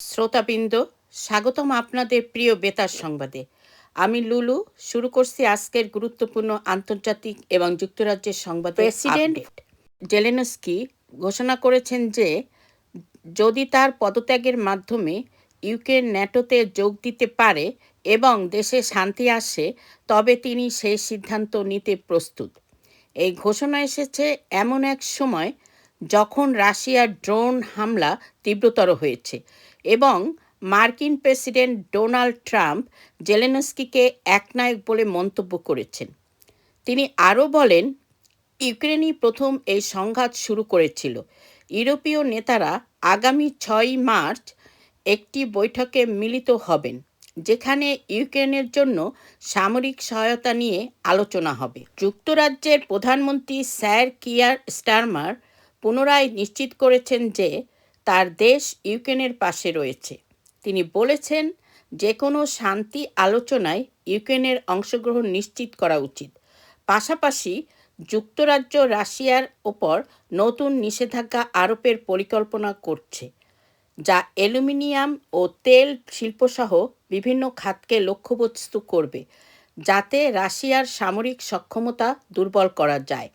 শ্রোতাবৃন্দ স্বাগতম আপনাদের প্রিয় বেতার সংবাদে। আমি লুলু শুরু করছি আজকের গুরুত্বপূর্ণ আন্তর্জাতিক এবং যুক্তরাজ্যের সংবাদ প্রেসিডেন্ট জেলেনস্কি ঘোষণা করেছেন যে যদি তার পদত্যাগের মাধ্যমে ইউক্রেন ন্যাটোতে যোগ দিতে পারে এবং দেশে শান্তি আসে তবে তিনি সেই সিদ্ধান্ত নিতে প্রস্তুত। এই ঘোষণা এসেছে এমন এক সময় যখন রাশিয়ার ড্রোন হামলা তীব্রতর হয়েছে এবং মার্কিন প্রেসিডেন্ট ডোনাল্ড ট্রাম্প জেলেনস্কিকে একনায়ক বলে মন্তব্য করেছেন। তিনি আরও বলেন, ইউক্রেনই প্রথম এই সংঘাত শুরু করেছিল। ইউরোপীয় নেতারা আগামী ছয় মার্চ একটি বৈঠকে মিলিত হবেন, যেখানে ইউক্রেনের জন্য সামরিক সহায়তা নিয়ে আলোচনা হবে। যুক্তরাজ্যের প্রধানমন্ত্রী স্যার কিয়ার স্টারমার পুনরায় নিশ্চিত করেছেন যে তার দেশ ইউক্রেনের পাশে রয়েছে। তিনি বলেছেন যে কোনো শান্তি আলোচনায় ইউক্রেনের অংশগ্রহণ নিশ্চিত করা উচিত। পাশাপাশি যুক্তরাজ্য রাশিয়ার ওপর নতুন নিষেধাজ্ঞা আরোপের পরিকল্পনা করছে, যা অ্যালুমিনিয়াম ও তেল শিল্পসহ বিভিন্ন খাতকে লক্ষ্যবস্তু করবে, যাতে রাশিয়ার সামরিক সক্ষমতা দুর্বল করা যায়।